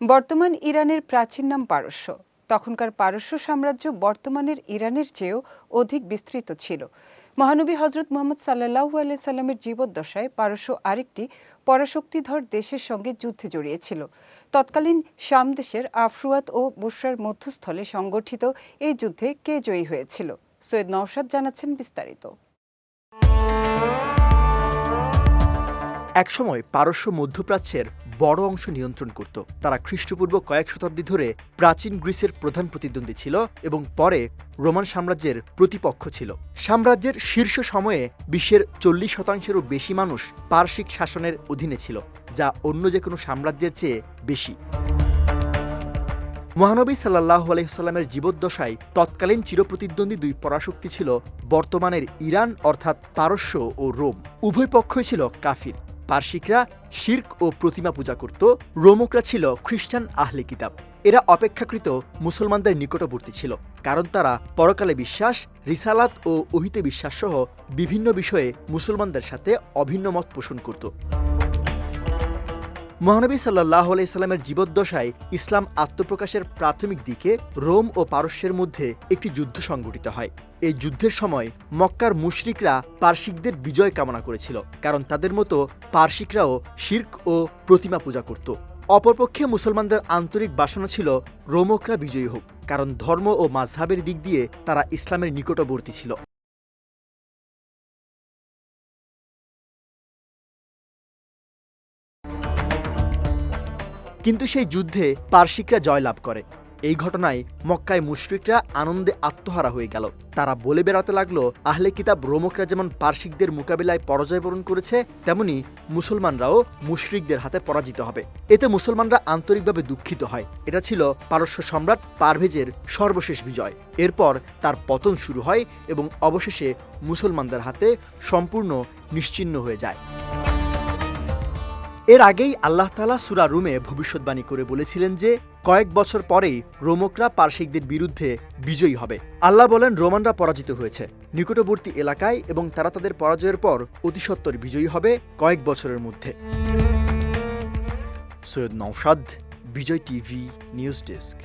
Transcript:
বর্তমান ইরানের প্রাচীন নাম পারস্য। তখনকার পারস্য সাম্রাজ্য বর্তমানের ইরানের চেয়েও অধিক বিস্তৃত ছিল। মহানবী হজরত মোহাম্মদ সাল্লাহু আলাই সাল্লামের জীবদ্দশায় পারস্য আরেকটি পরাশক্তিধর দেশের সঙ্গে যুদ্ধে জড়িয়েছিল। তৎকালীন শাম দেশের আফরুয়াত ও বুসরার মধ্যস্থলে সংগঠিত এই যুদ্ধে কে জয়ী হয়েছিল? সৈয়দ নওশাদ জানাচ্ছেন বিস্তারিত। একসময় পারস্য মধ্যপ্রাচ্যের বড় অংশ নিয়ন্ত্রণ করত। তারা খ্রিস্টপূর্ব কয়েক শতাব্দী ধরে প্রাচীন গ্রিসের প্রধান প্রতিদ্বন্দ্বী ছিল এবং পরে রোমান সাম্রাজ্যের প্রতিপক্ষ ছিল। সাম্রাজ্যের শীর্ষ সময়ে বিশ্বের চল্লিশ শতাংশেরও বেশি মানুষ পার্শ্বিক শাসনের অধীনে ছিল, যা অন্য যে কোনো সাম্রাজ্যের চেয়ে বেশি। মহানবী সাল্লাহ আলহিসাল্লামের জীবদ্দশায় তৎকালীন চিরপ্রতিদ্বন্দ্বী দুই পরাশক্তি ছিল বর্তমানের ইরান অর্থাৎ পারস্য ও রোম। উভয় পক্ষই ছিল কাফির। পার্শিকরা শির্ক ও প্রতিমা পূজা করত, রোমকরা ছিল খ্রিস্টান আহলে কিতাব। এরা অপেক্ষাকৃত মুসলমানদের নিকটবর্তী ছিল, কারণ তারা পরকালে বিশ্বাস, রিসালাত ও ওহিতে বিশ্বাস সহ বিভিন্ন বিষয়ে মুসলমানদের সাথে অভিন্ন মত পোষণ করত। মহানবী সাল্লাহ আলাইস্লামের জীবদ্দশায় ইসলাম আত্মপ্রকাশের প্রাথমিক দিকে রোম ও পারস্যের মধ্যে একটি যুদ্ধ সংঘটিত হয়। এই যুদ্ধের সময় মক্কার মুশরিকরা পার্শিকদের বিজয় কামনা করেছিল, কারণ তাদের মতো পার্শিকরাও শির্ক ও প্রতিমা পূজা করত। অপরপক্ষে মুসলমানদের আন্তরিক বাসনা ছিল, রোমকরা বিজয়ী হোক, কারণ ধর্ম ও মাঝহাবের দিক দিয়ে তারা ইসলামের নিকটবর্তী ছিল। কিন্তু সেই যুদ্ধে পার্শিকরা জয়লাভ করে। এই ঘটনায় মক্কায় মুশরিকরা আনন্দে আত্মহারা হয়ে গেল। তারা বলে বেড়াতে লাগল, আহলে কিতাব রোমকরা যেমন পার্শিকদের মোকাবিলায় পরাজয় বরণ করেছে, তেমনি মুসলমানরাও মুশরিকদের হাতে পরাজিত হবে। এতে মুসলমানরা আন্তরিকভাবে দুঃখিত হয়। এটা ছিল পারস্য সম্রাট পারভেজের সর্বশেষ বিজয়। এরপর তার পতন শুরু হয় এবং অবশেষে মুসলমানদের হাতে সম্পূর্ণ নিশ্চিহ্ন হয়ে যায়। এর আগেই আল্লাহ তালা সুরা রুমে ভবিষ্যৎবাণী করে বলেছিলেন যে, কয়েক বছর পরেই রোমকরা পার্শ্বিকদের বিরুদ্ধে বিজয়ী হবে। আল্লাহ বলেন, রোমানরা পরাজিত হয়েছে। নিকটবর্তী এলাকায় এবং তারা তাদের পরাজয়ের পর অতিসত্বর বিজয়ী হবে কয়েক বছরের মধ্যে। Syed Noushad Bijoy TV, news desk.